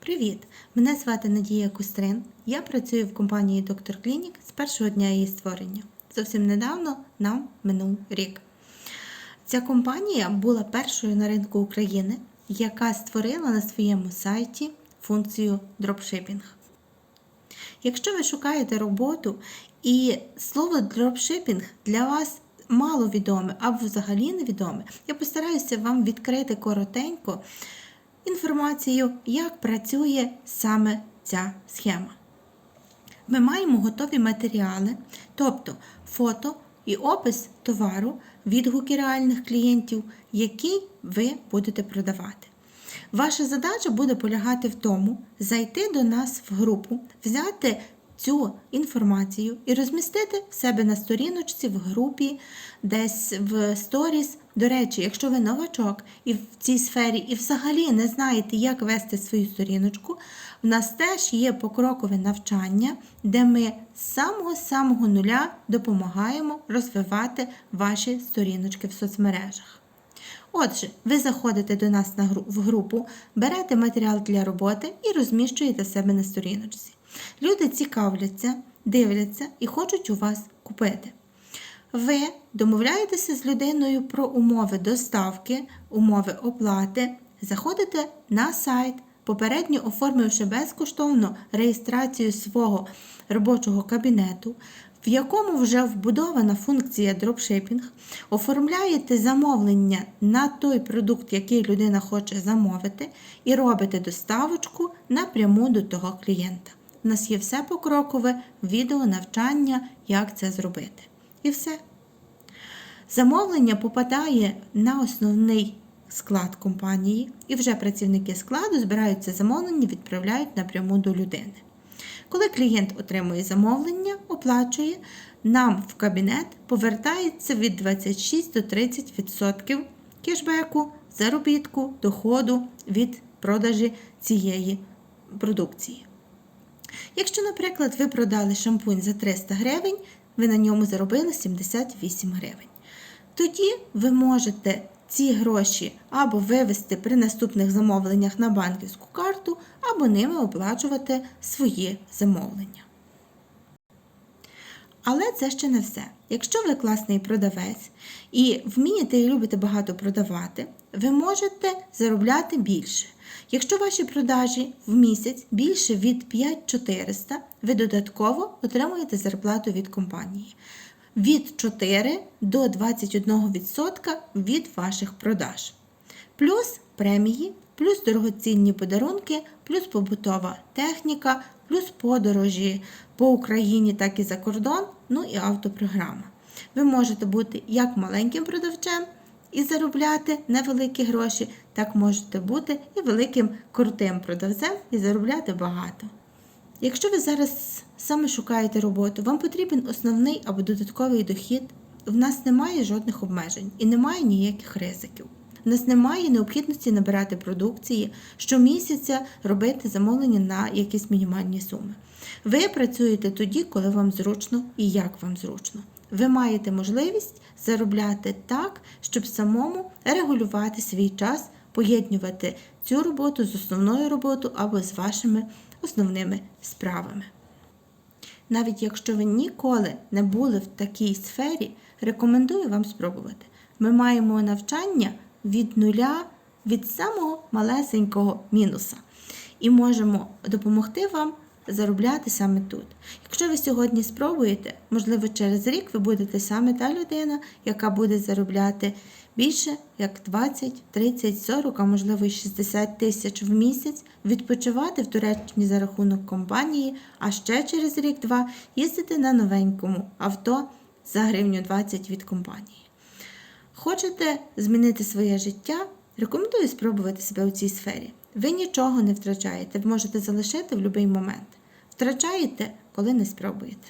Привіт! Мене звати Надія Кустрин. Я працюю в компанії Доктор Клінік з першого дня її створення. Зовсім недавно нам минув рік. Ця компанія була першою на ринку України, яка створила на своєму сайті функцію дропшипінг. Якщо ви шукаєте роботу і слово дропшипінг для вас мало відоме або взагалі невідоме, я постараюся вам відкрити коротенько інформацію, як працює саме ця схема. Ми маємо готові матеріали, тобто фото і опис товару, відгуки реальних клієнтів, які ви будете продавати. Ваша задача буде полягати в тому, зайти до нас в групу, взяти цю інформацію і розмістити в себе на сторіночці, в групі, десь в сторіс. До речі, якщо ви новачок і в цій сфері, і взагалі не знаєте, як вести свою сторіночку, в нас теж є покрокове навчання, де ми з самого-самого нуля допомагаємо розвивати ваші сторіночки в соцмережах. Отже, ви заходите до нас в групу, берете матеріал для роботи і розміщуєте себе на сторіночці. Люди цікавляться, дивляться і хочуть у вас купити. Ви домовляєтеся з людиною про умови доставки, умови оплати, заходите на сайт, попередньо оформивши безкоштовно реєстрацію свого робочого кабінету, в якому вже вбудована функція дропшипінг, оформляєте замовлення на той продукт, який людина хоче замовити, і робите доставочку напряму до того клієнта. У нас є все покрокове, відео, навчання, як це зробити. І все. Замовлення попадає на основний склад компанії, і вже працівники складу збирають це замовлення, відправляють напряму до людини. Коли клієнт отримує замовлення, оплачує, нам в кабінет повертається від 26 до 30% кешбеку, заробітку, доходу від продажі цієї продукції. Якщо, наприклад, ви продали шампунь за 300 гривень, ви на ньому заробили 78 гривень. Тоді ви можете ці гроші або вивести при наступних замовленнях на банківську карту, або ними оплачувати свої замовлення. Але це ще не все. Якщо ви класний продавець і вмієте і любите багато продавати, ви можете заробляти більше. Якщо ваші продажі в місяць більше від 5400, ви додатково отримуєте зарплату від компанії. Від 4 до 21% від ваших продаж. Плюс премії, плюс дорогоцінні подарунки, плюс побутова техніка, плюс подорожі по Україні, так і за кордон, ну і автопрограма. Ви можете бути як маленьким продавцем і заробляти невеликі гроші, так можете бути і великим крутим продавцем і заробляти багато. Якщо ви зараз саме шукаєте роботу, вам потрібен основний або додатковий дохід, в нас немає жодних обмежень і немає ніяких ризиків. У нас немає необхідності набирати продукції, щомісяця робити замовлення на якісь мінімальні суми. Ви працюєте тоді, коли вам зручно і як вам зручно. Ви маєте можливість заробляти так, щоб самому регулювати свій час, поєднувати цю роботу з основною роботою або з вашими основними справами. Навіть якщо ви ніколи не були в такій сфері, рекомендую вам спробувати. Ми маємо навчання від нуля, від самого малесенького мінуса. І можемо допомогти вам заробляти саме тут. Якщо ви сьогодні спробуєте, можливо, через рік ви будете саме та людина, яка буде заробляти більше як 20, 30, 40, а можливо і 60 тисяч в місяць, відпочивати в Туреччині за рахунок компанії, а ще через рік-два їздити на новенькому авто за гривню 20 від компанії. Хочете змінити своє життя? Рекомендую спробувати себе у цій сфері. Ви нічого не втрачаєте, ви можете залишити в будь-який момент. Втрачаєте, коли не спробуєте.